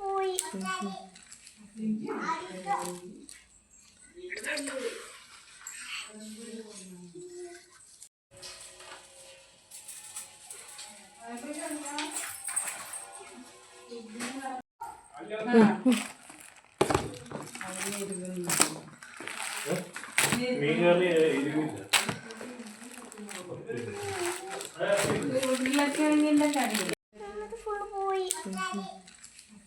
പോയി. ഇരുന്നില്ല ഉരുളക്കിഴങ്ങിന്റെ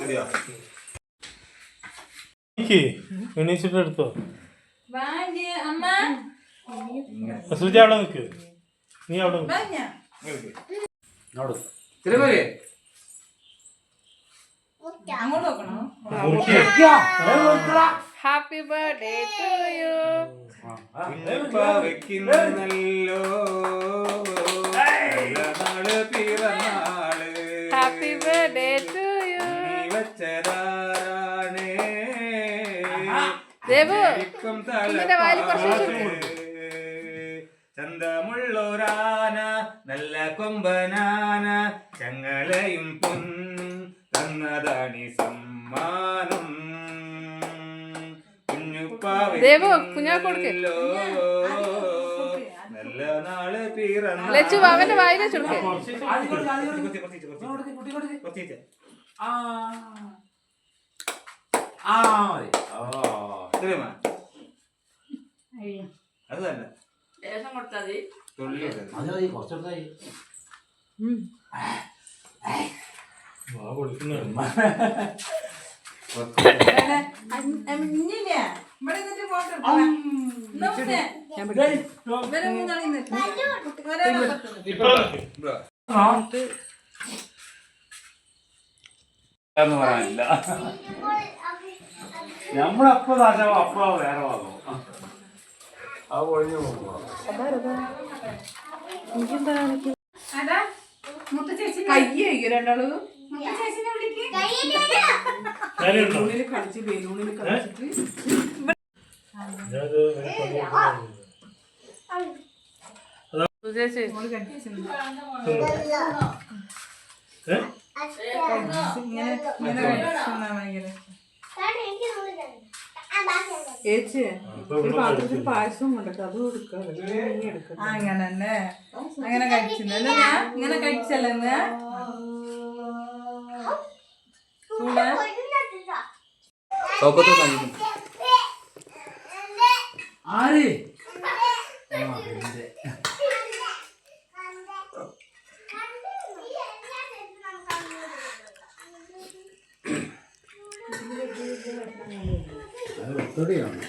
ശരിയാ. എനിക്ക് എണീച്ചിട്ട് എടുത്തോ? സുജി അവിടെ നിൽക്ക്. നീ അവിടെ തിരുമലേ. അങ്ങോട്ട് നോക്കണോ? ഹാപ്പി ബർത്ത്ഡേ ടു യു വെക്കുന്നല്ലോ നാൾ പിറന്നാൾ. ഹാപ്പി ബർത്ത്ഡേ ടു യു നീ വെച്ചതാരാണ്? ചന്തമുള്ളൊരാന നല്ല കൊമ്പനാന ചങ്ങലയും പൊന്നും തന്നതാണി സമ്മാനം ദേവു, കുഞ്ഞാ കൊടുക്ക്. നല്ല നാൾ പിറന്ന ലച്ചു അവന്റെ വായിൽ വെച്ചെടുക്ക് ആ ആ മതി. ഓ അത് തന്നെ. തുള്ളി ഇടരുത്. അത് എന്ന് പറയാനില്ല. നമ്മളപ്പോ നാശം അപ്പോ വേറെ വന്നു. അത് ഒഴിഞ്ഞു പോകുമ്പോ രണ്ടാൾ ഞാനത് ചേച്ചി കയ്യായിരിക്കും കടിച്ചിട്ടുണ്ട് പാത്രത്തിൽ പായസം കൊണ്ടൊക്കെ അത് കൊടുക്കാം അങ്ങനെ തന്നെ അങ്ങനെ കഴിച്ചില്ല. ഇങ്ങനെ കഴിച്ചല്ലേ ആര് ആ, ആര്? അധികം ഒത്തടിയാണ്